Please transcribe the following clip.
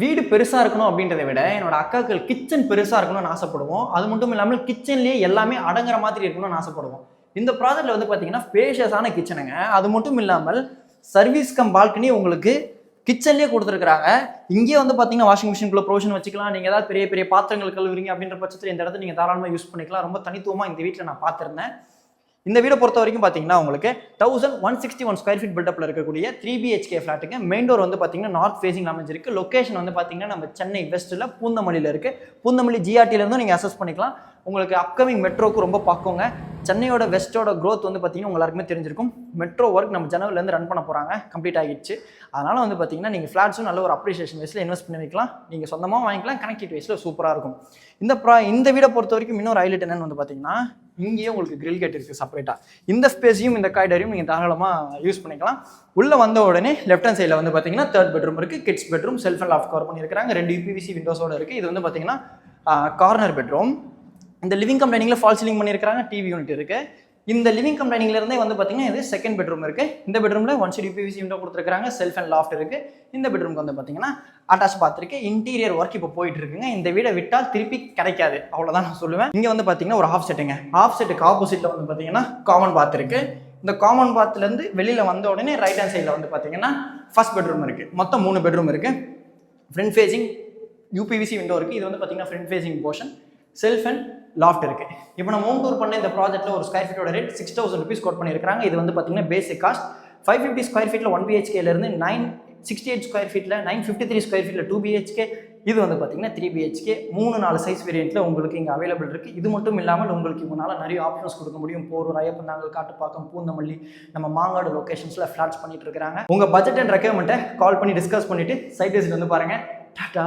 வீடு பெருசாக இருக்கணும் அப்படின்றத விட என்னோட அக்காக்கள் கிச்சன் பெருசாக இருக்கணும்னு ஆசைப்படுவோம். அது மட்டும் இல்லாமல் கிச்சன்லேயே எல்லாமே அடங்குற மாதிரி இருக்கணும்னு ஆசைப்படுவோம். இந்த ப்ராஜெக்டில் வந்து பார்த்தீங்கன்னா ஸ்பேஷியஸான கிச்சனுங்க அது மட்டும் இல்லாமல் சர்வீஸ் கம் பால்கனி உங்களுக்கு கிச்சன்லேயே கொடுத்துருக்குறாங்க. இங்கேயே வந்து பார்த்தீங்கன்னா வாஷிங் மிஷின்குள்ள ப்ரொவிஷன் வச்சுக்கலாம். நீங்கள் ஏதாவது பெரிய பெரிய பாத்திரங்கள் கழுவுறீங்க அப்படின்ற பட்சத்தில் இந்த இடத்துல நீங்கள் தாராளமாக யூஸ் பண்ணிக்கலாம். ரொம்ப தனித்துவமாக இந்த வீட்டில் நான் பார்த்துருந்தேன். இந்த வீடை பொறுத்த வரைக்கும் பார்த்தீங்கன்னா உங்களுக்கு thousand one sixty one square feet பில்டப்பில் இருக்கக்கூடிய த்ரீ பிஹெச்கே ஃப்ளாட்டுக்கு மெயின் டோர் வந்து பார்த்தீங்கன்னா நார்த் ஃபேசிங் அமைஞ்சிருக்கு. லொக்கேஷன் வந்து பார்த்தீங்கன்னா நம்ம சென்னை வெஸ்ட்டில் பூந்தமல்லியில் இருக்குது பூந்தமல்லி ஜிஆர்டிலேருந்தும் நீங்கள் அசஸ் பண்ணிக்கலாம். உங்களுக்கு அப்கமிங் மெட்ரோக்கு ரொம்ப பார்க்கோங்க. சென்னையோட வெஸ்ட்டோட க்ரோத் வந்து பார்த்தீங்கன்னா உங்க எல்லாருக்குமே தெரிஞ்சிருக்கும். மெட்ரோ ஒர்க் நம்ம ஜனவரிலேருந்து ரன் பண்ண போகிறாங்க கம்ப்ளீட் ஆகிடுச்சு. அதனால் வந்து பார்த்தீங்கன்னா நீங்கள் ஃப்ளாட்ஸும் நல்ல ஒரு அப்ரிஷியேஷன் வைஸில் இன்வெஸ்ட் பண்ணி வைக்கலாம். நீங்கள் சொந்தமாக வாங்கிக்கலாம் கனெக்டிவ் வைஸில் சூப்பராக இருக்கும். இந்த ப்ரா இந்த வீடை பொறுத்த வரைக்கும் இன்னொரு ஹைலைட் என்னென்னு வந்து பார்த்தீங்கன்னா இங்கேயே உங்களுக்கு கிரில் கேட் இருக்குது செப்பரேட்டாக இந்த ஸ்பேஸையும் இந்த காய்டரையும் நீங்கள் தாராளமாக யூஸ் பண்ணிக்கலாம். உள்ளே வந்த உடனே லெஃப்ட் ஹேண்ட் சைடில் வந்து பார்த்தீங்கன்னா தேர்ட் பெட்ரூம் இருக்குது kids bedroom shelf and off cover பண்ணியிருக்கிறாங்க. ரெண்டு யூபிவிசி விண்டோஸோட இருக்குது இது வந்து பார்த்தீங்கன்னா கார்னர் பெட்ரூம் இந்த லிவிங் கம் டைனிங்கில் ஃபால் சீலிங் பண்ணியிருக்காங்க டிவி யூனிட் இருக்குது இந்த லிவிங் கம் டைனிங்ல இருந்தே வந்து பார்த்தீங்கன்னா இது செகண்ட் பெட்ரூம் இருக்கு. இந்த பெட்ரூம்ல ஒன் சைடு யூபிவிசி விண்டோ கொடுத்துருக்காங்க செல்ஃப் அண்ட் லாஃப்ட் இருக்கு. இந்த பெட்ரூம்க்கு வந்து பார்த்தீங்கன்னா அட்டாச் பாத் இன்டீரியர் ஒர்க் இப்போ போயிட்டு இருக்குங்க இந்த வீடை விட்டால் திருப்பி கிடைக்காது. அவ்வளோதான் நான் சொல்லுவேன். இங்கே வந்து பார்த்தீங்கன்னா ஒரு ஹாஃப் செட்டுங்க ஹாஃப் செட்டுக்கு ஆப்போசிட்ல வந்து பார்த்தீங்கன்னா காமன் பாத் இருக்கு. இந்த காமன் பாத்லேருந்து வெளியில் வந்த உடனே ரைட் ஹேண்ட் சைடில் வந்து பார்த்தீங்கன்னா ஃபர்ஸ்ட் பெட்ரூம் இருக்கு. மொத்தம் மூணு பெட்ரூம் இருக்கு. ஃப்ரண்ட் ஃபேசிங் யூபிவிசி விண்டோ இருக்குது இது வந்து பார்த்தீங்கன்னா front facing portion shelf and loft இருக்குது இப்போ நம்ம ஹோம் டூர் பண்ண இந்த ப்ராஜெக்ட்ல ஒரு square ஃபீட்டோட rate six thousand rupees quote பண்ணியிருக்காங்க இது வந்து பார்த்தீங்கன்னா basic cost five fifty square ஃபீட்டில் ஒன் பிஹெச்கேலேருந்து நைன் சிக்ஸ்டி எயிட் ஸ்கொயர் ஃபீட்டில் நைன் ஃபிஃப்டி த்ரீ ஸ்கொயர் ஃபீட்டில் டூ பிஹெச்கே இது வந்து பார்த்தீங்கன்னா த்ரீ பிஹெச்கே மூணு நாலு சைஸ் வேரியண்ட்டில் உங்களுக்கு இங்கே அவைலபிள் இருக்குது இது மட்டும் இல்லாமல் உங்களுக்கு இவங்களால நிறைய ஆப்ஷன்ஸ் கொடுக்க முடியும். போரூர் ஐயப்பந்தாங்கல் காட்டுப்பாக்கம் பூந்தமல்லி நம்ம மாங்காடு லொக்கேஷன்ஸில் ஃப்ளாட்ஸ் பண்ணிட்டு இருக்காங்க உங்கள் பட்ஜெட் அண்ட் ரெக்யர்மெண்ட்டை கால் பண்ணி டிஸ்கஸ் பண்ணிவிட்டு சைட் விசிட் வந்து பாருங்கள் டாட்டா!